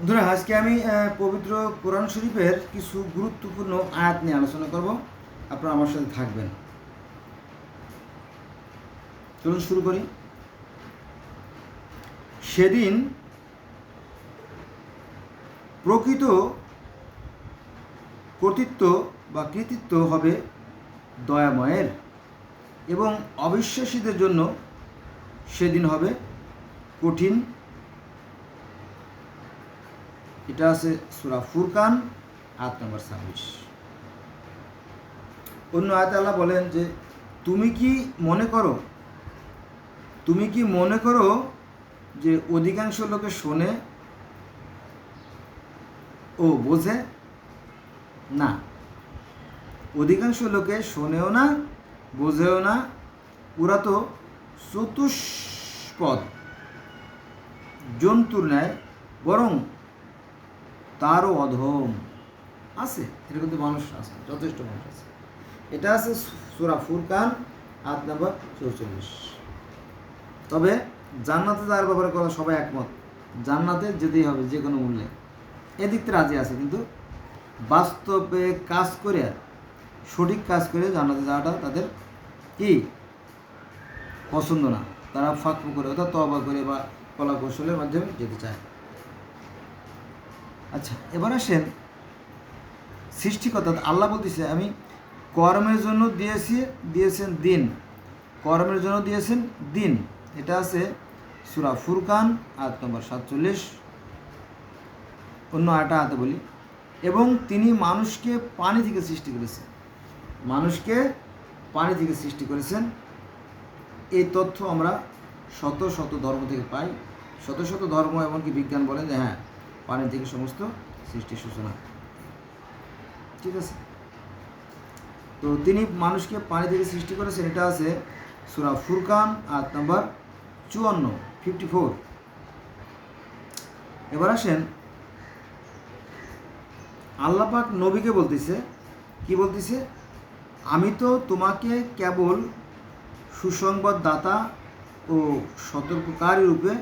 বন্ধুরা, আজকে আমি পবিত্র কোরআন শরীফের কিছু গুরুত্বপূর্ণ আয়াত নিয়ে আলোচনা করব। আপনারা আমার সাথে থাকবেন। চলুন শুরু করি। সেদিন প্রকৃত কর্তৃত্ব বা কৃতিত্ব হবে দয়াময়ের এবং অবিশ্বাসীদের জন্য সেদিন হবে কঠিন এটা আছে সুরা ফুরকান আট নম্বর ছাব্বিশ। অন্য আয়তে আল্লাহ বলেন যে, তুমি কি মনে করো, তুমি কি মনে করো যে অধিকাংশ লোকে শোনে ও বোঝে? না। অধিকাংশ লোকে শোনেও না, বোঝেও না। ওরা তো চতুষ্পদ, জন্তুর ন্যায়, বরং তারও অধম আছে। এরকম কিন্তু মানুষ আছে, যথেষ্ট মানুষ আছে। এটা আছে সুরা ফুরকান আট নম্বর চৌচল্লিশ। তবে জান্নাতে যাওয়ার ব্যাপারে কথা সবাই একমত। জান্নাতে যেতেই হবে যে কোনো মূল্যে। এদিক থেকে রাজি আছে, কিন্তু বাস্তবে কাজ করে, সঠিক কাজ করে জান্নাতে যাওয়াটা তাদের কি? পছন্দ না। তারা ফাঁক করে অর্থাৎ তবা করে বা কলা কৌশলের মাধ্যমে যেতে চায়। আচ্ছা এবার আসেন সৃষ্টিকর্তা, আল্লাহ বলতেছে, আমি কর্মের জন্য দিয়েছি, দিয়েছেন দিন। কর্মের জন্য দিয়েছেন দিন। এটা আছে সুরা ফুরকান আট নম্বর সাতচল্লিশ। অন্য আটা হাতে বলি। এবং তিনি মানুষকে পানি থেকে সৃষ্টি করেছেন। মানুষকে পানি থেকে সৃষ্টি করেছেন। এই তথ্য আমরা শত শত ধর্ম থেকে পাই। শত শত ধর্ম এমনকি বিজ্ঞান বলেন যে হ্যাঁ পানি থেকে সমস্ত সৃষ্টির সূচনা। ঠিক আছে? তো তিনি মানুষকে পানি থেকে সৃষ্টি করেছেন, এটা আছে সুরা ফুরকান আট নম্বর চুয়ান্ন ফিফটি ফোর এবার আসেন আল্লাপাক নবীকে বলতেছে, কি বলতেছে? আমি তো তোমাকে কেবল সুসংবাদদাতা ও সতর্ককারী রূপে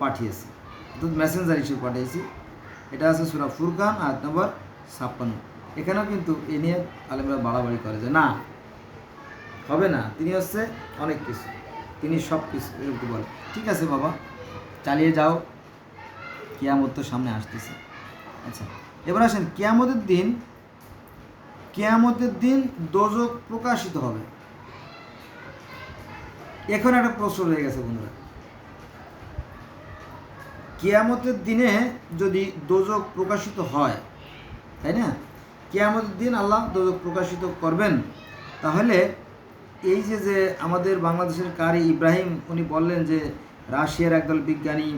পাঠিয়েছি। অর্থাৎ মেসেঞ্জার হিসেবে পাঠিয়েছি এটা আছে সুরা ফুরকান আট নম্বর ছাপ্পান্ন। এখানেও কিন্তু এ নিয়ে আলেমরা বাড়াবাড়ি করে যে, না, হবে না। তিনি হচ্ছে অনেক কিছু। তিনি সব কিছু এরকম বলে। ঠিক আছে বাবা, চালিয়ে যাও। কেয়ামত তো সামনে আসতেছে। আচ্ছা এবার আসেন, কেয়ামতের দিন কেয়ামতের দিন দোজক প্রকাশিত হবে। এখন একটা প্রশ্ন রয়ে গেছে বন্ধুরা। কেয়ামতের দিনে যদি দোজক প্রকাশিত হয়, তাই না? কেয়ামতের দিন আল্লাহ দোজক প্রকাশিত করবেন। তাহলে এই যে যে আমাদের বাংলাদেশের কারি ইব্রাহিম, উনি বললেন যে, রাশিয়ার একদল বিজ্ঞানী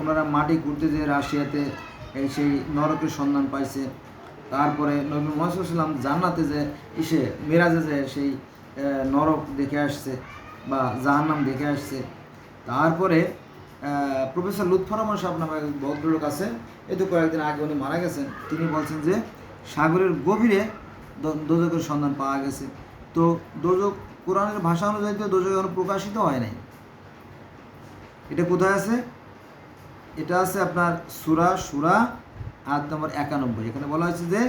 ওনারা মাটি ঘুরতে যে রাশিয়াতে সেই নরকের সন্ধান পাইছে। তারপরে নবী মোহাম্মদ জান্নাতে যে, এসে মেরাজে যে সেই নরক দেখে আসছে বা জাহান্নাম দেখে আসছে। তারপরে প্রফেসর লুৎফর রহমান সাহেব নামে ভদ্রলোক আছেন এই তো কয়েকদিন আগে উনি মারা গেছেন। তিনি বলছেন যে, সাগরের গভীরে দোজকের সন্ধান পাওয়া গেছে। তো দোজক কোরআনের ভাষা অনুযায়ী তো দোজক এখনও প্রকাশিত হয় নাই। এটা কোথায় আছে? এটা আছে আপনার সুরা সুরা আট নম্বর একানব্বই। এখানে বলা হয়েছে যে,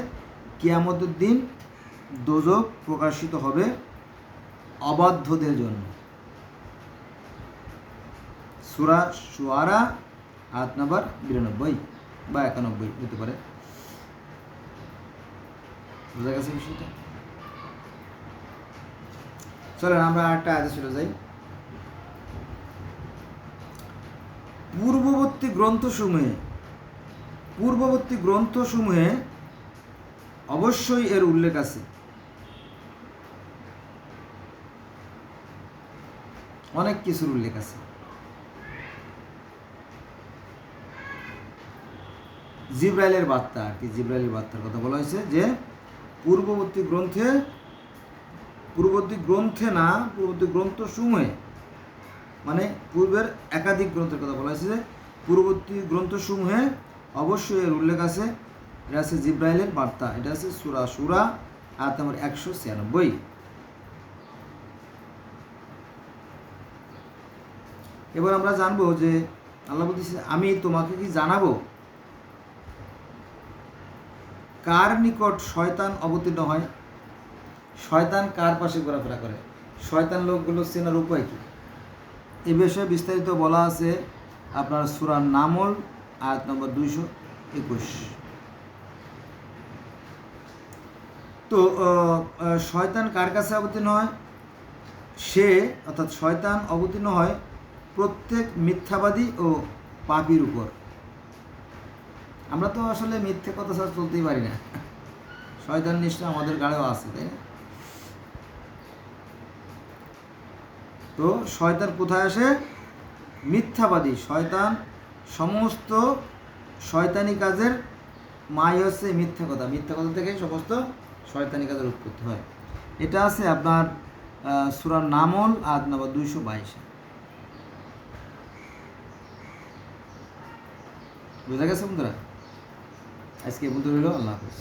কিয়ামতের দিন দোজক প্রকাশিত হবে অবাধ্যদের জন্য। সুরা সুয়ারা আট নম্বর বিরানব্বই বা একানব্বই হতে পারে। বোঝা গেছে বিষয়টা? চলেন আমরা আরেকটা আয়াতে চলে যাই। পূর্ববর্তী গ্রন্থসমূহে পূর্ববর্তী গ্রন্থসমূহে অবশ্যই এর উল্লেখ আছে। অনেক কিছুর উল্লেখ আছে। জিব্রাইলের বার্তা আর কি, জিব্রাইলের বার্তার কথা বলা হয়েছে যে পূর্ববর্তী গ্রন্থে পূর্ববর্তী গ্রন্থে না, পূর্ববর্তী গ্রন্থসমূহে মানে পূর্বের একাধিক গ্রন্থের কথা বলা হয়েছে যে পূর্ববর্তী গ্রন্থসমূহে অবশ্যই এর উল্লেখ আছে। এটা আছে জিব্রাইলের বার্তা, এটা আছে সুরা সুরা আট নম্বর একশো ছিয়ানব্বই। এবার আমরা জানব যে আল্লাহ আমি তোমাকে কি জানাব? কার নিকট শয়তান অবতীর্ণ হয়? শয়তান কার পাশে ঘোরাফেরা করে? শয়তান লোকগুলো চেনার উপায় কী? এ বিষয়ে বিস্তারিত বলা আছে আপনার সুরার নামল, আয়াত নম্বর দুইশো একুশ। তো শয়তান কার কাছে অবতীর্ণ হয়? সে, অর্থাৎ শয়তান অবতীর্ণ হয় প্রত্যেক মিথ্যাবাদী ও পাপির উপর। আমরা তো আসলে মিথ্যে কথা ছাড়া চলতেই পারি না। শয়তান নিশ্চয় আমাদের গাড়েও আছে, তাই না? তো শয়তান কোথায় আসে? মিথ্যাবাদী। শয়তান সমস্ত শয়তানি কাজের মাই হচ্ছে মিথ্যা কথা। মিথ্যা কথা থেকে সমস্ত শয়তানি কাজের উৎপত্তি হয়। এটা আছে আপনার সুরার নামল আদ নম্বর দুইশো বাইশে। বুঝা গেছে বন্ধুরা? আজকে বন্ধু রইল আল্লাহ হাফিজ।